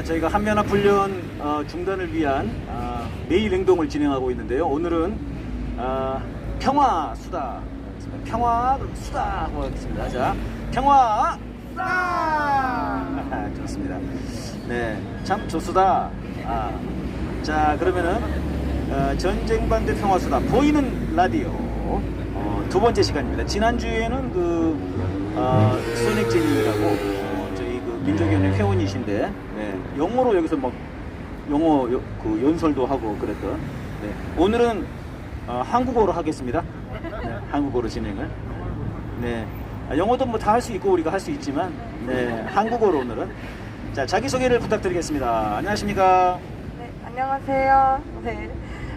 아, 저희가 한면화 훈련 어, 중단을 위한 아, 매일 행동을 진행하고 있는데요. 오늘은 아, 평화 수다. 평화 수다 하고 하겠습니다. 자, 평화 수다. 아, 좋습니다. 네, 참 좋수다. 아, 자, 그러면은 어, 전쟁 반대 평화 수다 보이는 라디오 어, 두 번째 시간입니다. 지난 주에는 그 어, 손익진님이라고 어, 저희 그 민족위원회 회원이신데 네, 영어로 여기서 막 영어 요- 그 연설도 하고 그랬던. 네, 오늘은 어, 한국어로 하겠습니다. 네, 한국어로 진행을. 네, 아, 영어도 뭐 다 할 수 있고 우리가 할 수 있지만 네, 한국어로 오늘은 자 자기 소개를 부탁드리겠습니다. 안녕하십니까? 네, 안녕하세요. 네.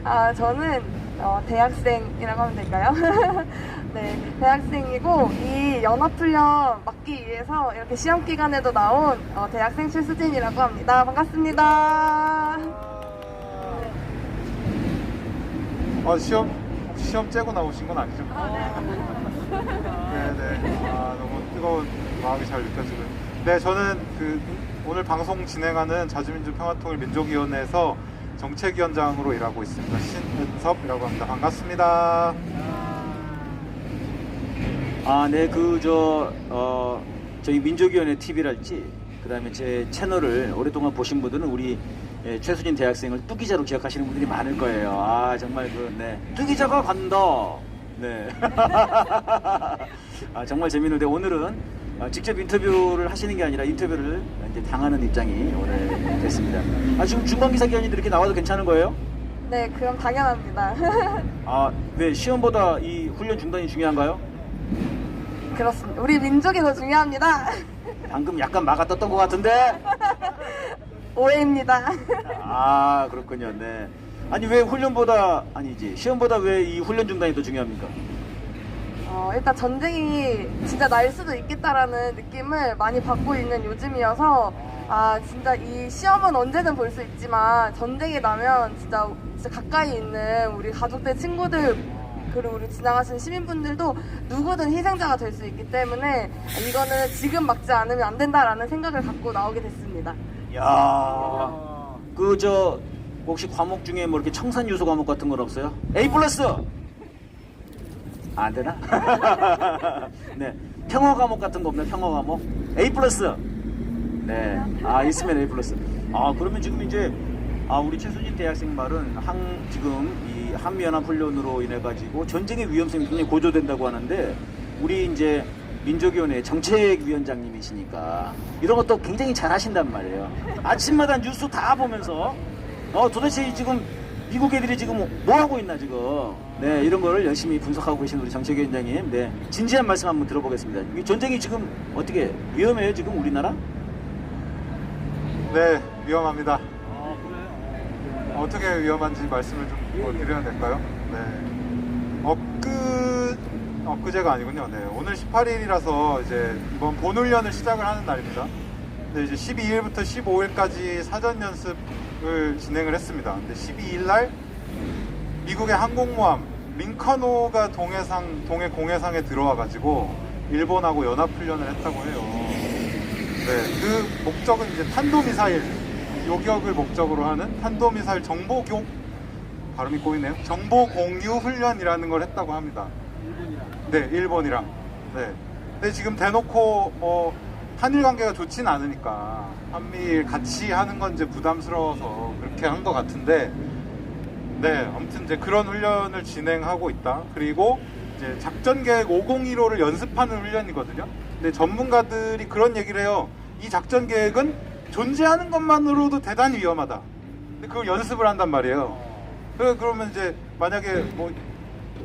아, 저는 어, 대학생이라고 하면 될까요? 네, 대학생이고 이 연합훈련 맡기 위해서 이렇게 시험 기간에도 나온 어, 대학생 최수진이라고 합니다. 반갑습니다. 아 시험 시험 째고 나오신 건 아니죠? 네 네. 아 너무 뜨거운 마음이 잘 느껴지고요. 네 저는 그 오늘 방송 진행하는 자주민주 평화통일 민족위원회에서 정책위원장으로 일하고 있습니다. 신은섭이라고 합니다. 반갑습니다. 아, 네, 그, 저, 어, 저희 민족위원회 TV랄지, 그 다음에 제 채널을 오랫동안 보신 분들은 우리 예, 최수진 대학생을 뚜기자로 기억하시는 분들이 많을 거예요. 아, 정말 그, 네. 뚜기자가 간다! 네. 아, 정말 재밌는데 오늘은 어, 직접 인터뷰를 하시는 게 아니라 인터뷰를 이제 당하는 입장이 오늘 됐습니다. 아, 지금 중간기사 기관님들 이렇게 나와도 괜찮은 거예요? 네, 그럼 당연합니다. 아, 왜 시험보다 이 훈련 중단이 중요한가요? 그렇습니다. 우리 민족이 더 중요합니다. 방금 약간 막아 떴던 것 같은데? 오해입니다. 아 그렇군요. 네. 아니 왜 훈련보다 아니지 시험보다 왜 이 훈련 중단이 더 중요합니까? 어, 일단 전쟁이 진짜 날 수도 있겠다라는 느낌을 많이 받고 있는 요즘이어서 아 진짜 이 시험은 언제든 볼 수 있지만 전쟁이 나면 진짜, 진짜 가까이 있는 우리 가족들 친구들 그리고 우리 지나가시는 시민분들도 누구든 희생자가 될 수 있기 때문에 이거는 지금 막지 않으면 안 된다라는 생각을 갖고 나오게 됐습니다. 야, 그 저 혹시 과목 중에 뭐 이렇게 청산 요소 과목 같은 건 없어요? A 플러스 안 되나? 네, 평화 과목 같은 거 없나요? 평화 과목 A 플러스 네, 아 있으면 A 플러스. 아 그러면 지금 이제 아 우리 최수진 대학생 말은 한 지금 이 한미연합 훈련으로 인해 가지고 전쟁의 위험성이 굉장히 고조된다고 하는데 우리 이제 민족위원회 정책위원장님이시니까 이런 것도 굉장히 잘 하신단 말이에요. 아침마다 뉴스 다 보면서 어 도대체 지금 미국 애들이 지금 뭐 하고 있나 지금 네 이런 거를 열심히 분석하고 계신 우리 정책 위원장님 네 진지한 말씀 한번 들어보겠습니다. 이 전쟁이 지금 어떻게 위험해요 지금 우리나라? 네 위험합니다. 아 그래요. 어떻게 위험한지 말씀을 좀뭐 드려야 될까요? 네. 엊그, 엊그제가 아니군요. 네. 오늘 18일이라서 이제 이번 본훈련을 시작을 하는 날입니다. 근데 이제 12일부터 15일까지 사전 연습 을 진행을 했습니다. 근데 12일 날 미국의 항공모함 링컨호가 동해상, 동해 공해상에 들어와 가지고 일본하고 연합 훈련을 했다고 해요. 네. 그 목적은 이제 탄도미사일 요격을 목적으로 하는 탄도미사일 정보교 발음이 꼬이네요. 정보 공유 훈련이라는 걸 했다고 합니다. 일본이랑. 네, 일본이랑. 네. 근데 지금 대놓고 뭐 한일 관계가 좋진 않으니까 한미일 같이 하는 건 이제 부담스러워서 그렇게 한 것 같은데 네, 아무튼 이제 그런 훈련을 진행하고 있다. 그리고 이제 작전 계획 5015를 연습하는 훈련이거든요. 근데 전문가들이 그런 얘기를 해요. 이 작전 계획은 존재하는 것만으로도 대단히 위험하다. 근데 그걸 연습을 한단 말이에요. 그 그러면 이제 만약에 뭐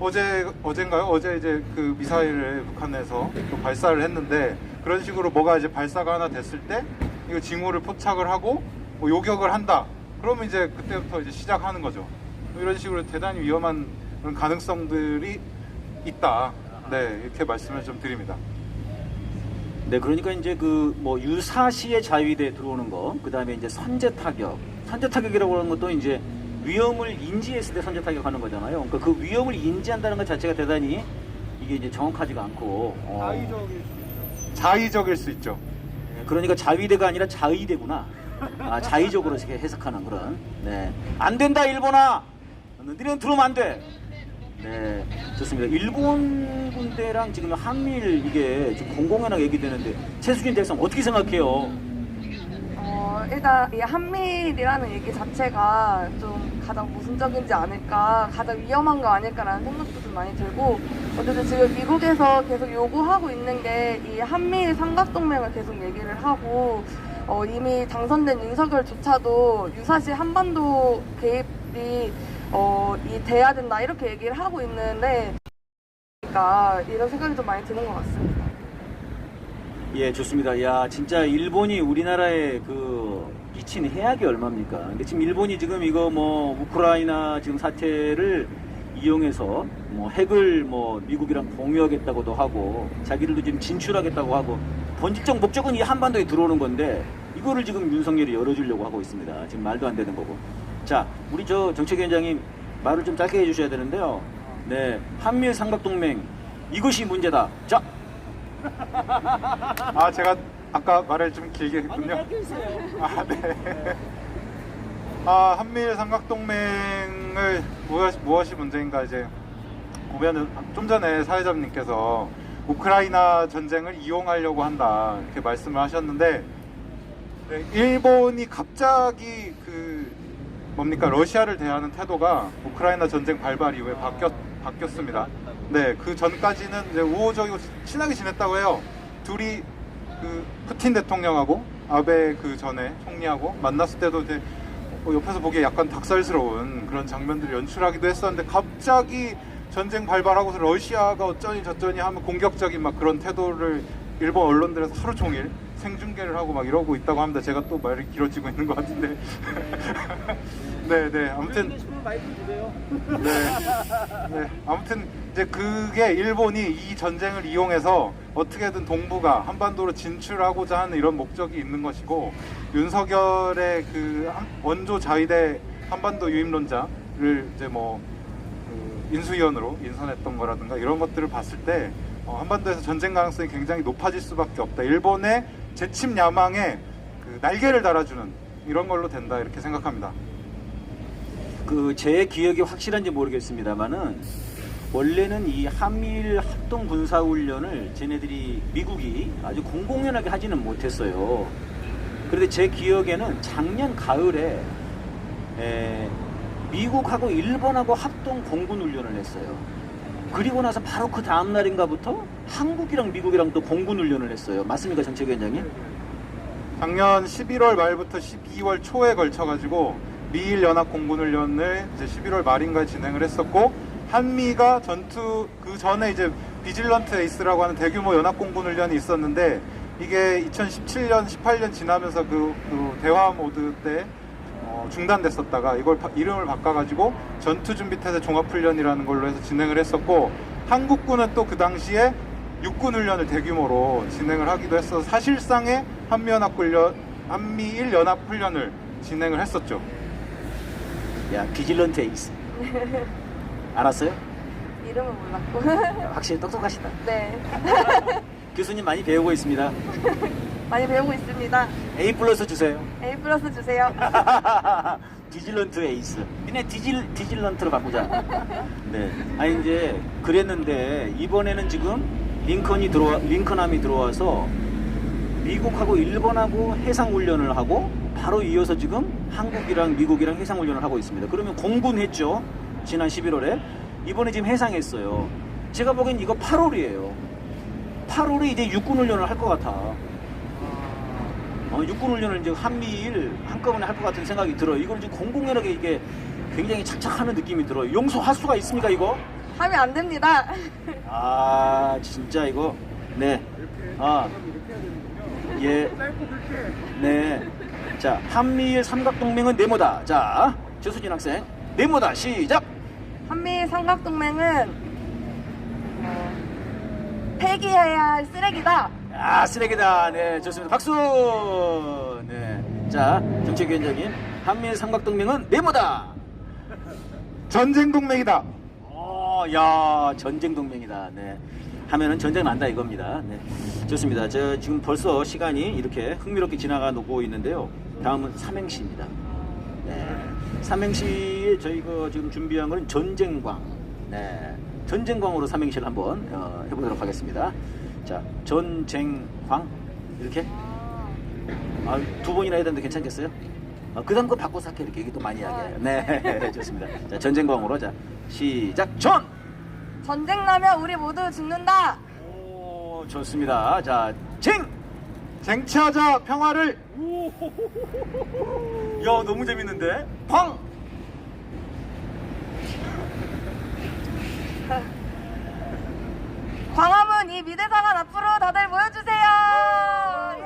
어제 어젠가요? 어제 이제 그 미사일을 북한에서 또 발사를 했는데 그런 식으로 뭐가 이제 발사가 하나 됐을 때 이거 징후를 포착을 하고 뭐 요격을 한다. 그러면 이제 그때부터 이제 시작하는 거죠. 뭐 이런 식으로 대단히 위험한 그런 가능성들이 있다. 네 이렇게 말씀을 좀 드립니다. 네, 그러니까 이제 그 뭐 유사시에 자위대 들어오는 거, 그 다음에 이제 선제 타격, 선제 타격이라고 하는 것도 이제 위험을 인지했을 때 선제 타격하는 거잖아요. 그러니까 그 위험을 인지한다는 것 자체가 대단히 이게 이제 정확하지가 않고. 어, 자의적일 수 있죠. 네, 그러니까 자위대가 아니라 자의대구나. 아, 자의적으로 해석하는 그런. 네. 안 된다, 일본아! 너희는 들어오면 안 돼! 네, 좋습니다. 일본 군대랑 지금 한미일 이게 지금 공공연하게 얘기되는데, 최수진 대상 어떻게 생각해요? 어, 일단 이 한미일이라는 얘기 자체가 좀 가장 모순적이지 않을까, 가장 위험한 거 아닐까라는 생각도 좀 많이 들고, 어쨌든 지금 미국에서 계속 요구하고 있는 게 이 한미일 삼각동맹을 계속 얘기를 하고, 어, 이미 당선된 윤석열조차도 유사시 한반도 개입이 어, 이 돼야 된다 이렇게 얘기를 하고 있는데, 그러니까 이런 생각이 좀 많이 드는 것 같습니다. 예, 좋습니다. 야, 진짜 일본이 우리나라에 그 끼친 해악이 얼마입니까? 근데 지금 일본이 지금 이거 뭐 우크라이나 지금 사태를 이용해서 뭐 핵을 뭐 미국이랑 공유하겠다고도 하고 자기들도 지금 진출하겠다고 하고 본질적 목적은 이 한반도에 들어오는 건데 이거를 지금 윤석열이 열어주려고 하고 있습니다. 지금 말도 안 되는 거고. 자, 우리 저 정책위원장님 말을 좀 짧게 해주셔야 되는데요. 네, 한미일 삼각동맹 이것이 문제다. 자, 아 제가 아까 말을 좀 길게 했군요. 아 네. 아 한미일 삼각동맹을 무엇, 무엇이 문제인가 이제 보면은 좀 전에 사회자님께서 우크라이나 전쟁을 이용하려고 한다 이렇게 말씀을 하셨는데 네, 일본이 갑자기 그 뭡니까 러시아를 대하는 태도가 우크라이나 전쟁 발발 이후에 바뀌었, 바뀌었습니다. 네, 그 전까지는 이제 우호적이고 친하게 지냈다고 해요. 둘이 그 푸틴 대통령하고 아베 그 전에 총리하고 만났을 때도 이제 어, 옆에서 보기에 약간 닭살스러운 그런 장면들을 연출하기도 했었는데 갑자기 전쟁 발발하고서 러시아가 어쩌니 저쩌니 하면 공격적인 막 그런 태도를 일본 언론들에서 하루 종일 생중계를 하고 막 이러고 있다고 합니다. 제가 또 말이 길어지고 있는 것 같은데. 네, 네. 아무튼 네. 네. 아무튼 이제 그게 일본이 이 전쟁을 이용해서 어떻게든 동북아 한반도로 진출하고자 하는 이런 목적이 있는 것이고 윤석열의 그 한- 원조 자위대 한반도 유임론자를 이제 뭐 그 인수위원으로 인선했던 거라든가 이런 것들을 봤을 때 어, 한반도에서 전쟁 가능성이 굉장히 높아질 수밖에 없다. 일본의 재침 야망에 그 날개를 달아주는 이런 걸로 된다 이렇게 생각합니다. 그 제 기억이 확실한지 모르겠습니다만은 원래는 이 한미일 합동 군사 훈련을 쟤네들이 미국이 아주 공공연하게 하지는 못했어요. 그런데 제 기억에는 작년 가을에 에, 미국하고 일본하고 합동 공군 훈련을 했어요. 그리고 나서 바로 그 다음 날인가부터 한국이랑 미국이랑 또 공군 훈련을 했어요. 맞습니까, 정책위원장님? 작년 11월 말부터 12월 초에 걸쳐 가지고 미일 연합 공군 훈련을 이제 11월 말인가에 진행을 했었고 한미가 전투 그 전에 이제 비질런트 에이스라고 하는 대규모 연합 공군 훈련이 있었는데 이게 2017년 18년 지나면서 그, 그 대화 모드 때 어, 중단됐었다가 이걸 바- 이름을 바꿔가지고 전투준비태세 종합훈련이라는 걸로 해서 진행을 했었고 한국군은 또 그 당시에 육군 훈련을 대규모로 진행을 하기도 했어서 사실상의 한미연합 훈련, 한미일 연합 훈련을 진행을 했었죠. 야, 비질런트 에이스. 알았어요? 이름은 몰랐고. 확실히 똑똑하시다. 네. 교수님 많이 배우고 있습니다. 많이 배우고 있습니다. A 플러스 주세요. A 플러스 주세요. 디질런트 에이스. 니네 디질 디질런트로 바꾸자. 네. 아니 이제 그랬는데 이번에는 지금 링컨이 들어와 링컨함이 들어와서 미국하고 일본하고 해상 훈련을 하고 바로 이어서 지금 한국이랑 미국이랑 해상 훈련을 하고 있습니다. 그러면 공군 했죠. 지난 11월에 이번에 지금 해상했어요. 제가 보기엔 이거 8월이에요. 8월에 이제 육군 훈련을 할 것 같아. 어, 육군 훈련을 이제 한미일 한꺼번에 할 것 같은 생각이 들어요. 이걸 지금 공공연하게 이게 굉장히 착착하는 느낌이 들어요. 용서할 수가 있습니까, 이거? 하면 안 됩니다. 아, 진짜 이거. 네. 아. 예. 네. 자, 한미일 삼각동맹은 네모다. 자, 최수진 학생. 네모다. 시작! 한미 삼각동맹은 어, 폐기해야 할 쓰레기다. 아, 쓰레기다. 네, 좋습니다. 박수! 네. 자, 정책위원장님. 한미일 삼각동맹은 네모다. 전쟁 동맹이다. 어, 야, 전쟁 동맹이다. 네. 하면은 전쟁 난다 이겁니다. 네. 좋습니다. 저 지금 벌써 시간이 이렇게 흥미롭게 지나가고 있는데요. 다음은 삼행시입니다. 네. 삼행시에 저희 가 지금 준비한 거는 전쟁광. 네. 전쟁광으로 삼행시를 한번 어, 해보도록 하겠습니다. 자, 전쟁광 이렇게 아, 두 번이나 해야 되는데 괜찮겠어요? 어, 그 다음 거 바꿔서 할게 이렇게 얘기 또 많이 하게. 네, 좋습니다. 자, 전쟁광으로 자 시작. 전. 전쟁 나면 우리 모두 죽는다. 오, 좋습니다. 자, 쟁. 쟁취하자 평화를 야, 너무 재밌는데. 광. 광화문 이 미대사관 앞으로 다들 모여주세요.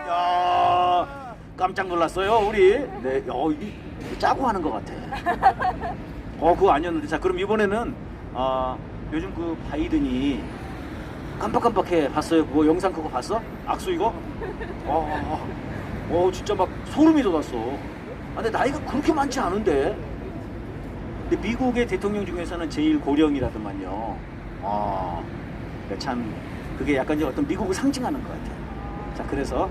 야, 깜짝 놀랐어요, 우리. 네, 야, 이 짜고 하는 것 같아. 어, 그거 아니었는데. 자, 그럼 이번에는 아, 요즘 그 바이든이 깜빡깜빡해 봤어요. 그거 영상 그거 봤어? 악수 이거? 어, 어, 진짜 막 소름이 돋았어. 아, 근데 나이가 그렇게 많지 않은데. 근데 미국의 대통령 중에서는 제일 고령이라더만요. 아, 그러니까 참 그게 약간 이제 어떤 미국을 상징하는 것 같아요. 자, 그래서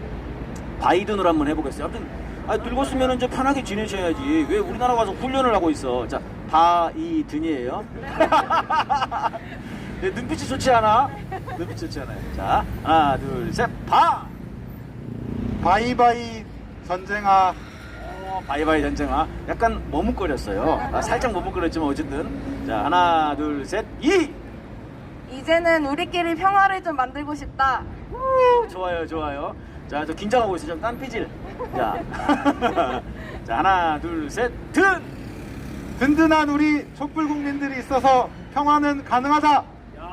바이든으로 한번 해보겠어요. 아무튼 아, 늙었으면 이제 편하게 지내셔야지. 왜 우리나라 가서 훈련을 하고 있어? 자, 바이든이에요. 네, 눈빛이 좋지 않아? 않아요. 자, 하나, 둘, 셋, 바! 바이바이 전쟁아 어, 바이바이 전쟁아. 약간 머뭇거렸어요. 아, 살짝 머뭇거렸지만 어쨌든. 자, 하나, 둘, 셋, 이! 이제는 우리끼리 평화를 좀 만들고 싶다. 우, 좋아요, 좋아요. 자, 저 긴장하고 있어. 좀 땀삐질. 자, 자, 하나, 둘, 셋, 든! 든든한 우리 촛불 국민들이 있어서 평화는 가능하다 야,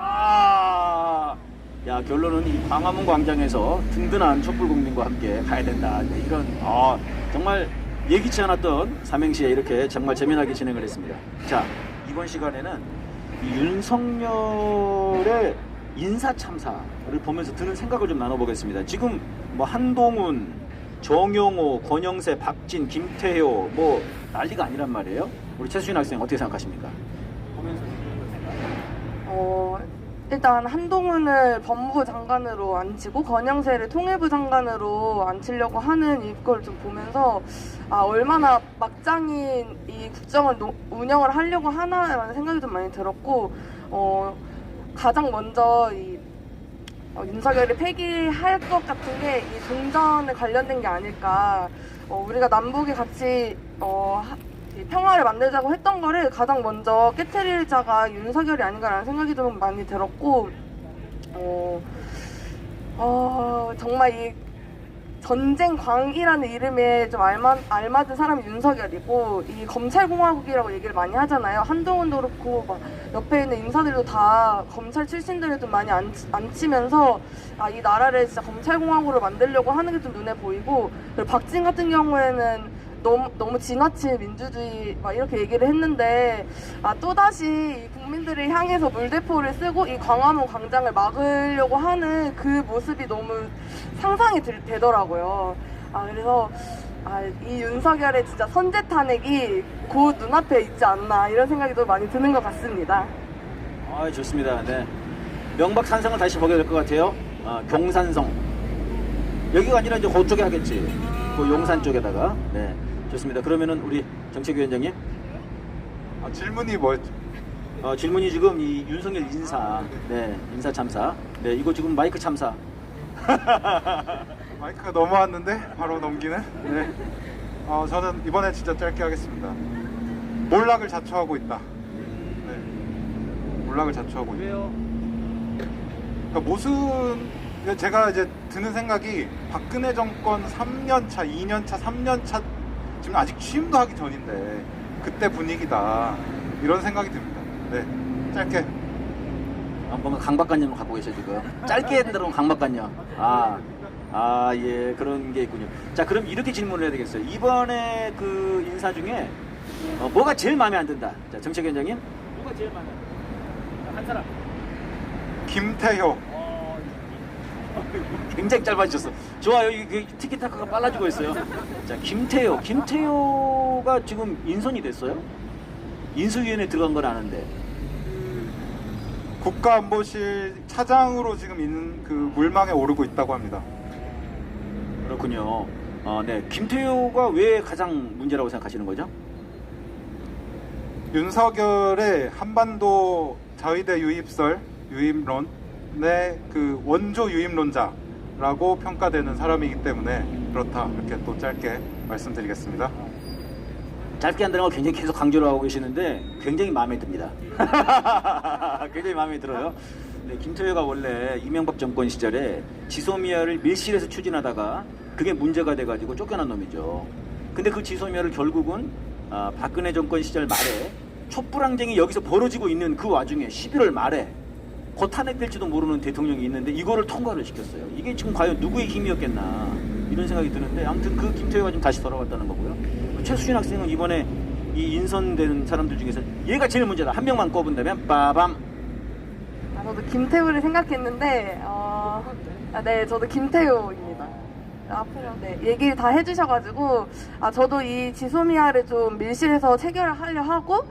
야 결론은 이 광화문 광장에서 든든한 촛불 국민과 함께 가야 된다. 네, 이런 아, 정말 예기치 않았던 삼행시에 이렇게 정말 재미나게 진행을 했습니다. 자 이번 시간에는 이 윤석열의 인사 참사를 보면서 드는 생각을 좀 나눠보겠습니다. 지금 뭐 한동훈, 정용호, 권영세, 박진, 김태효 뭐 난리가 아니란 말이에요. 우리 최수진 학생 어떻게 생각하십니까? 보면서 어, 일단 한동훈을 법무부 장관으로 앉히고 권영세를 통일부 장관으로 앉히려고 하는 이걸 좀 보면서 아 얼마나 막장인 이 국정을 노- 운영을 하려고 하나라는 생각이 좀 많이 들었고 어 가장 먼저 이 어, 윤석열이 폐기할 것 같은 게 이 종전에 관련된 게 아닐까. 어, 우리가 남북이 같이 어, 평화를 만들자고 했던 거를 가장 먼저 깨트릴 자가 윤석열이 아닌가라는 생각이 좀 많이 들었고, 어, 어, 정말 이 전쟁광이라는 이름에 좀 알마, 알맞은 사람이 윤석열이고 이 검찰공화국이라고 얘기를 많이 하잖아요. 한동훈도 그렇고 막 옆에 있는 인사들도 다 검찰 출신들을 좀 많이 안, 앉히면서 아, 이 나라를 진짜 검찰공화국으로 만들려고 하는 게 좀 눈에 보이고 그리고 박진 같은 경우에는 너무, 너무 지나친 민주주의 막 이렇게 얘기를 했는데 아, 또다시 이 국민들을 향해서 물대포를 쓰고 이 광화문 광장을 막으려고 하는 그 모습이 너무 상상이 들, 되더라고요. 아, 그래서 아, 이 윤석열의 진짜 선제 탄핵이 곧 눈앞에 있지 않나 이런 생각이 또 많이 드는 것 같습니다. 아, 좋습니다. 네. 명박산성을 다시 보게 될 것 같아요. 아, 경산성. 여기가 아니라 이제 그쪽에 하겠지. 그 용산 쪽에다가. 네. 좋습니다. 그러면은 우리 정책위원장님. 아, 질문이 뭐였죠? 어, 질문이 지금 이 윤석열 인사. 네. 인사 참사. 네. 이거 지금 마이크 참사. 마이크가 넘어왔는데 바로 넘기는 네. 어, 저는 이번에 진짜 짧게 하겠습니다 몰락을 자초하고 있다 네. 몰락을 자초하고 있다 왜요? 그러니까 모순 제가 이제 드는 생각이 박근혜 정권 3년 차, 2년 차, 3년 차 지금 아직 취임도 하기 전인데 그때 분위기다 이런 생각이 듭니다. 네, 짧게 아, 뭔가 강박관념을 갖고 계셔 지금. 짧게 들어온 강박관념. 아, 아, 예, 그런 게 있군요. 자, 그럼 이렇게 질문을 해야 되겠어요. 이번에 그 인사 중에 어, 뭐가 제일 마음에 안 든다. 자, 정책 위원장님. 뭐가 제일 마음에 안 든다? 한 사람. 김태효 굉장히 짧아지셨어. 좋아요. 이게 티키타카가 빨라지고 있어요. 자, 김태효. 김태효가 지금 인선이 됐어요? 인수위원회 들어간 건 아는데. 국가안보실 차장으로 지금 있는 그 물망에 오르고 있다고 합니다. 그렇군요. 어, 네. 김태효가 왜 가장 문제라고 생각하시는 거죠? 윤석열의 한반도 자위대 유입설, 유입론의 그 원조 유입론자라고 평가되는 사람이기 때문에 그렇다 이렇게 또 짧게 말씀드리겠습니다. 짧게 한다는 걸 굉장히 계속 강조를 하고 계시는데 굉장히 마음에 듭니다. 굉장히 마음에 들어요. 네, 김태효가 원래 이명박 정권 시절에 지소미아를 밀실에서 추진하다가 그게 문제가 돼가지고 쫓겨난 놈이죠. 근데 그 지소미아를 결국은 아, 박근혜 정권 시절 말에 촛불항쟁이 여기서 벌어지고 있는 그 와중에 11월 말에 곧 탄핵될지도 모르는 대통령이 있는데 이거를 통과를 시켰어요. 이게 지금 과연 누구의 힘이었겠나 이런 생각이 드는데 아무튼 그 김태효가 지금 다시 돌아왔다는 거고요. 최수진 학생은 이번에 이 인선된 사람들 중에서 얘가 제일 문제다. 한 명만 꼽은다면 빠밤. 아, 저도 김태우를 생각했는데, 어, 아, 네, 저도 김태우입니다. 앞으로 네, 얘기를 다 해주셔가지고, 아, 저도 이 지소미아를 좀 밀실에서 체결을 하려 하고,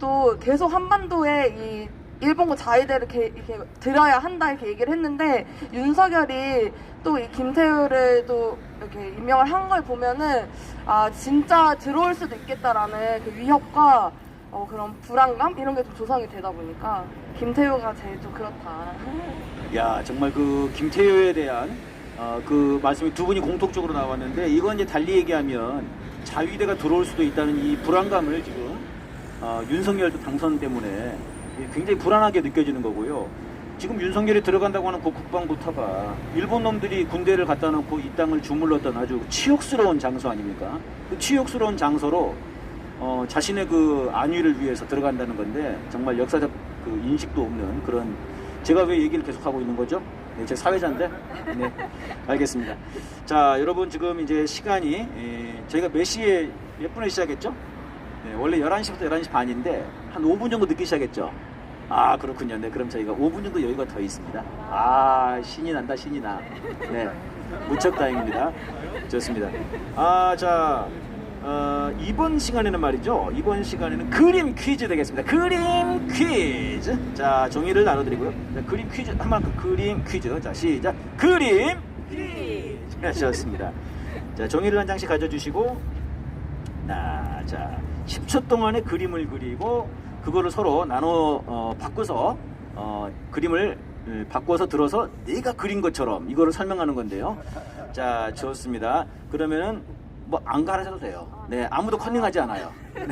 또 계속 한반도에 이 일본군 자위대를 이렇게, 이렇게 들어야 한다 이렇게 얘기를 했는데, 윤석열이 또 이 김태우를 또 이렇게 임명을 한 걸 보면은, 아, 진짜 들어올 수도 있겠다라는 그 위협과 어, 그런 불안감 이런 게 좀 조성이 되다 보니까 김태효가 제일 좀 그렇다. 야 정말 그 김태효에 대한 어, 그 말씀이 두 분이 공통적으로 나왔는데 이건 이제 달리 얘기하면 자위대가 들어올 수도 있다는 이 불안감을 지금 어, 윤석열도 당선 때문에 굉장히 불안하게 느껴지는 거고요. 지금 윤석열이 들어간다고 하는 그 국방부 터가 일본 놈들이 군대를 갖다 놓고 이 땅을 주물렀던 아주 치욕스러운 장소 아닙니까? 그 치욕스러운 장소로 어, 자신의 그 안위를 위해서 들어간다는 건데 정말 역사적 그 인식도 없는 그런 제가 왜 얘기를 계속 하고 있는 거죠? 네, 제 사회자인데. 네, 알겠습니다. 자, 여러분 지금 이제 시간이 에, 저희가 몇 시에 몇 분에 시작했죠? 네, 원래 11시부터 11시 반인데 한 5분 정도 늦게 시작했죠. 아, 그렇군요. 네, 그럼 저희가 5분 정도 여유가 더 있습니다. 아, 신이 난다, 신이 나. 네, 무척 다행입니다. 좋습니다. 아, 자, 어, 이번 시간에는 말이죠. 이번 시간에는 그림 퀴즈 되겠습니다. 그림 퀴즈. 자, 종이를 나눠드리고요. 자, 그림 퀴즈, 한번 그 그림 퀴즈. 자, 시작. 그림 퀴즈. 네, 좋습니다. 자, 종이를 한 장씩 가져주시고, 아, 자, 10초 동안에 그림을 그리고, 그거를 서로 나눠, 어, 바꿔서, 어, 그림을 음, 바꿔서 들어서 내가 그린 것처럼 이거를 설명하는 건데요. 자, 좋습니다. 그러면은 뭐 안 가르쳐도 돼요. 네, 아무도 컨닝하지 않아요.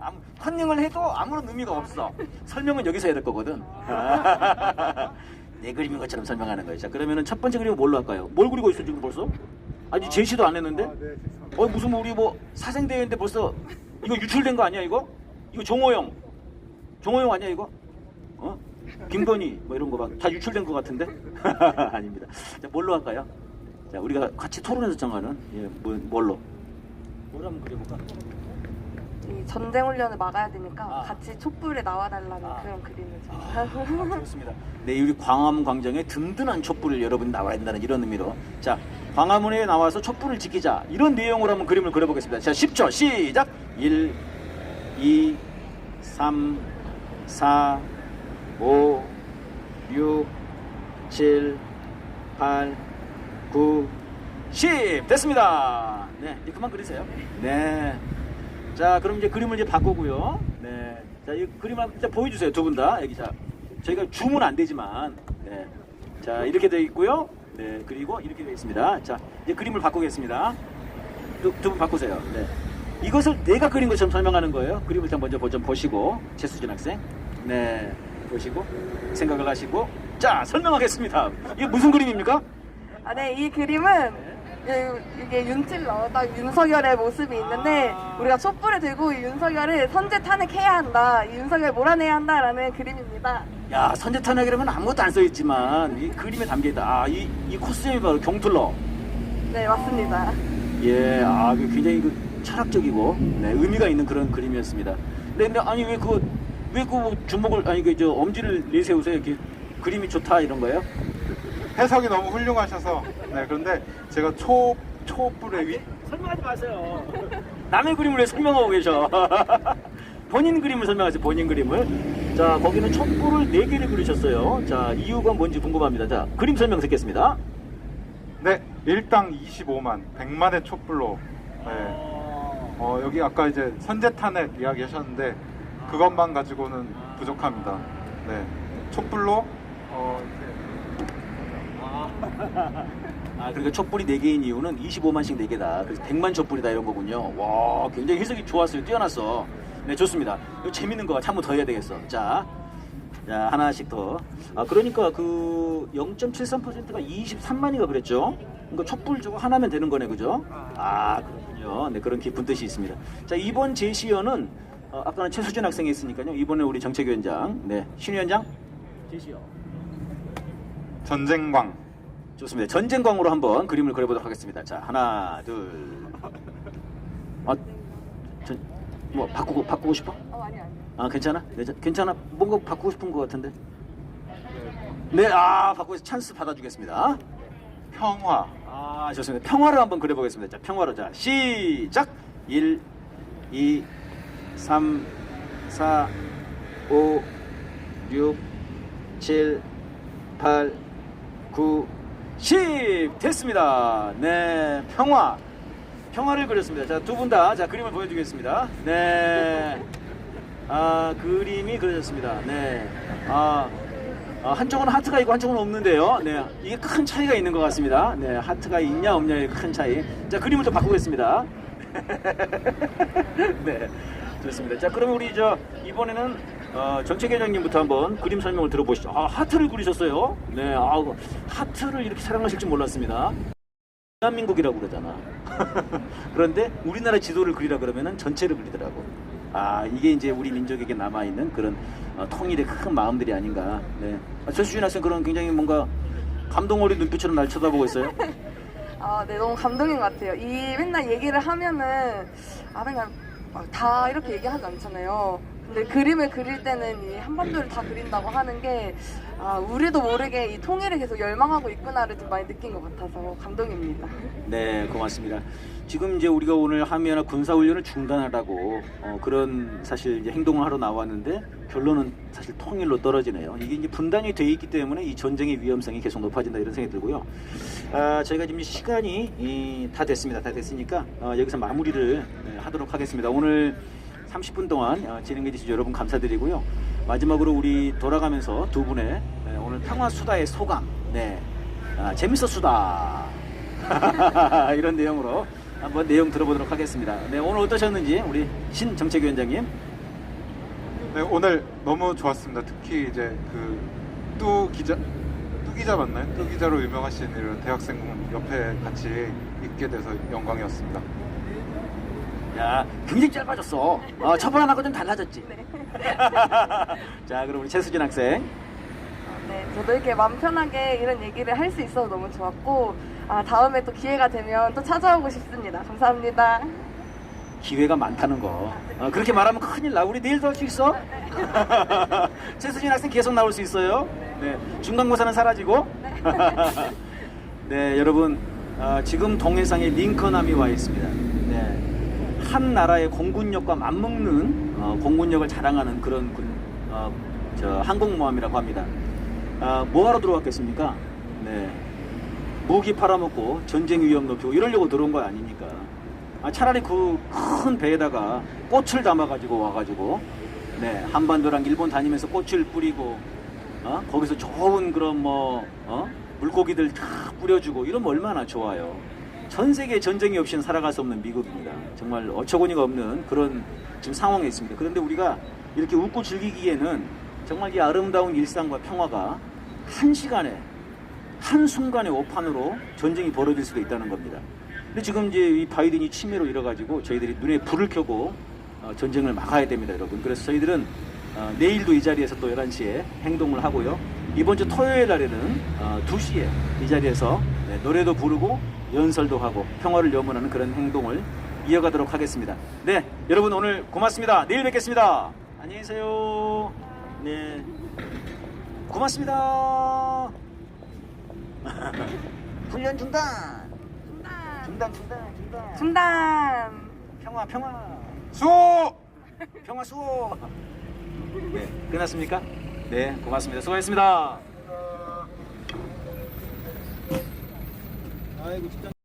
아무- 컨닝을 해도 아무런 의미가 없어. 설명은 여기서 해야 될 거거든. 내 그림인 것처럼 설명하는 거예요. 자, 그러면은 첫 번째 그림은 뭘로 할까요? 뭘 그리고 있어 지금 벌써? 아직 제시도 안 했는데? 어 무슨 뭐 우리 뭐 사생대회인데 벌써 이거 유출된 거 아니야 이거? 이거 종호형 종호형 아니야 이거? 어? 김건희 뭐 이런 거 봐. 다 유출된 거 같은데? 아닙니다. 자 뭘로 할까요? 자 우리가 같이 토론해서 정하는 예, 뭐, 뭘로? 뭘 한번 그려볼까? 이 전쟁 훈련을 막아야 되니까 아. 같이 촛불에 나와달라는 아. 그런 그림을 좀. 아, 좋습니다. 네, 우리 광화문 광장에 든든한 촛불을 여러분 나와야 된다는 이런 의미로. 자, 광화문에 나와서 촛불을 지키자. 이런 내용으로 한번 그림을 그려보겠습니다. 자, 10초 시작. 1, 2, 3, 4, 5, 6, 7, 8, 9, 10. 됐습니다. 네, 이제 그만 그리세요. 네. 자, 그럼 이제 그림을 이제 바꾸고요. 네. 자, 이 그림을 일단 보여주세요. 두 분 다. 여기 자, 저희가 줌은 안 되지만, 네. 자, 이렇게 되어 있고요. 네. 그리고 이렇게 되어 있습니다. 자, 이제 그림을 바꾸겠습니다. 두 분 바꾸세요. 네. 이것을 내가 그린 것처럼 설명하는 거예요. 그림을 일단 먼저 좀 보시고, 최수진 학생. 네. 보시고, 생각을 하시고, 자, 설명하겠습니다. 이게 무슨 그림입니까? 아, 네, 이 그림은 이- 이게 윤틸러, 딱 윤석열의 모습이 있는데 아. 우리가 촛불을 들고 이 윤석열을 선제 탄핵해야 한다, 이 윤석열 몰아내야 한다라는 그림입니다. 야 선제 탄핵이라면 아무것도 안 써있지만 이 그림에 담겨있다. 아이 이 코스튬이 바로 경툴러. 네, 맞습니다. 예, 아그 굉장히 그 철학적이고 네, 의미가 있는 그런 그림이었습니다. 네, 근데 아니 왜 그 왜 그 주먹을 아니 그 저 엄지를 내세우세요 이렇게 그림이 좋다 이런 거예요? 해석이 너무 훌륭하셔서 네 그런데 제가 초 촛불의 위 설명하지 마세요. 남의 그림을 왜 설명하고 계셔? 본인 그림을 설명하세요. 본인 그림을. 자, 거기는 촛불을 4개를 그리셨어요. 자, 이유가 뭔지 궁금합니다. 자, 그림 설명 듣겠습니다. 네, 일당 25만, 100만의 촛불로. 네. 어, 여기 아까 이제 선제 탄핵 이야기 하셨는데 그것만 가지고는 부족합니다. 네. 촛불로 어, 아, 그러니까 촛불이 4개인 이유는 25만씩 4개다. 그래서 100만 촛불이다 이런 거군요. 와, 굉장히 해석이 좋았어요. 뛰어났어. 네, 좋습니다. 이거 재밌는 거 같아. 한번 더 해야 되겠어. 자, 자 하나씩 더. 아, 그러니까 그 0.73%가 23만이가 그랬죠? 그러니까 촛불 저거 하나면 되는 거네, 그죠? 아, 그렇군요. 네, 그런 깊은 뜻이 있습니다. 자, 이번 제시어는 어, 아까는 최수진 학생이 있으니까요. 이번에 우리 정책위원장, 네, 신 위원장 제시어. 전쟁광. 좋습니다. 전쟁광으로 한번 그림을 그려보도록 하겠습니다. 자, 하나, 둘. 아, 전, 뭐 바꾸고 바꾸고 싶어? 어 아니 아니. 아, 괜찮아? 괜찮아? 뭔가 바꾸고 싶은 것 같은데. 네, 아, 바꾸고 찬스 받아주겠습니다. 평화. 아, 좋습니다. 평화를 한번 그려보겠습니다. 자, 평화로 자, 시작. 1, 2, 3, 4, 5, 6, 7, 8, 9, 10 됐습니다. 네, 평화. 평화를 그렸습니다. 자, 두 분 다 자, 그림을 보여드리겠습니다. 네. 아, 그림이 그려졌습니다. 네. 아, 아, 한쪽은 하트가 있고 한쪽은 없는데요. 네, 이게 큰 차이가 있는 것 같습니다. 네, 하트가 있냐 없냐의 큰 차이. 자, 그림을 좀 바꾸겠습니다. 네, 좋습니다. 자, 그러면 우리 저 이번에는 어, 정책위원장님부터 한번 그림 설명을 들어보시죠. 아, 하트를 그리셨어요. 네, 아, 하트를 이렇게 사랑하실 줄 몰랐습니다. 대한민국이라고 그러잖아. 그런데 우리나라 지도를 그리라 그러면은 전체를 그리더라고. 아 이게 이제 우리 민족에게 남아 있는 그런 어, 통일의 큰 마음들이 아닌가. 네. 아, 최수진 학생 그런 굉장히 뭔가 감동 어린 눈빛으로 날 쳐다보고 있어요. 아, 네, 너무 감동인 것 같아요. 이 맨날 얘기를 하면은, 아, 그냥 막다 이렇게 얘기하지 않잖아요. 근데 그림을 그릴 때는 이 한반도를 다 그린다고 하는 게, 아, 우리도 모르게 이 통일을 계속 열망하고 있구나를 좀 많이 느낀 것 같아서 감동입니다. 네, 고맙습니다. 지금 이제 우리가 오늘 하미하나 군사훈련을 중단하라고 어, 그런 사실 이제 행동을 하러 나왔는데 결론은 사실 통일로 떨어지네요. 이게 이제 분단이 돼 있기 때문에 이 전쟁의 위험성이 계속 높아진다 이런 생각이 들고요. 아, 저희가 지금 시간이 이, 다 됐습니다. 다 됐으니까 어, 여기서 마무리를 네, 하도록 하겠습니다. 오늘 30분 동안 어, 진행해 주신 여러분 감사드리고요. 마지막으로 우리 돌아가면서 두 분의 네, 오늘 평화 수다의 소감, 네, 아, 재밌었수다. 이런 내용으로 한번 내용 들어보도록 하겠습니다. 네, 오늘 어떠셨는지 우리 신 정책위원장님. 네, 오늘 너무 좋았습니다. 특히 이제 그 뚜 기자 뚜 기자 맞나요? 뚜 기자로 유명하신 이런 대학생 옆에 같이 있게 돼서 영광이었습니다. 야, 굉장히 짧아졌어. 어, 저번 하나가 좀 달라졌지. 자, 그럼 우리 최수진 학생. 네, 저도 이렇게 마음 편하게 이런 얘기를 할 수 있어서 너무 좋았고, 아, 다음에 또 기회가 되면 또 찾아오고 싶습니다. 감사합니다. 기회가 많다는 거. 어, 그렇게 말하면 큰일 나. 우리 내일도 할 수 있어? 최수진 학생 계속 나올 수 있어요? 네. 중간고사는 사라지고. 네, 여러분. 어, 지금 동해상에 링컨함이 와 있습니다. 네. 한 나라의 공군력과 맞먹는 어, 공군력을 자랑하는 그런 군, 어, 저 항공모함이라고 합니다. 아, 뭐하러 들어왔겠습니까? 네. 무기 팔아먹고 전쟁 위험 높이고 이러려고 들어온 거 아니니까. 아, 차라리 그 큰 배에다가 꽃을 담아가지고 와가지고, 네, 한반도랑 일본 다니면서 꽃을 뿌리고, 어? 거기서 좋은 그런 뭐, 어? 물고기들 다 뿌려주고 이러면 얼마나 좋아요. 전 세계 전쟁이 없이는 살아갈 수 없는 미국입니다. 정말 어처구니가 없는 그런 지금 상황에 있습니다. 그런데 우리가 이렇게 웃고 즐기기에는 정말 이 아름다운 일상과 평화가 한 시간에 한 순간의 오판으로 전쟁이 벌어질 수도 있다는 겁니다. 근데 지금 이제 이 바이든이 치매로 이뤄가지고 저희들이 눈에 불을 켜고 어, 전쟁을 막아야 됩니다, 여러분. 그래서 저희들은 어, 내일도 이 자리에서 또 11시에 행동을 하고요. 이번 주 토요일 날에는 어, 2시에 이 자리에서 네, 노래도 부르고 연설도 하고 평화를 염원하는 그런 행동을 이어가도록 하겠습니다. 네, 여러분 오늘 고맙습니다. 내일 뵙겠습니다. 안녕히 계세요. 네. 고맙습니다. 훈련 중단. 중단, 중단, 중단. 중단! 평화, 평화. 수! 평화 수호. 네, 끝났습니까? 네, 고맙습니다. 수고하셨습니다. 아이고, 진짜.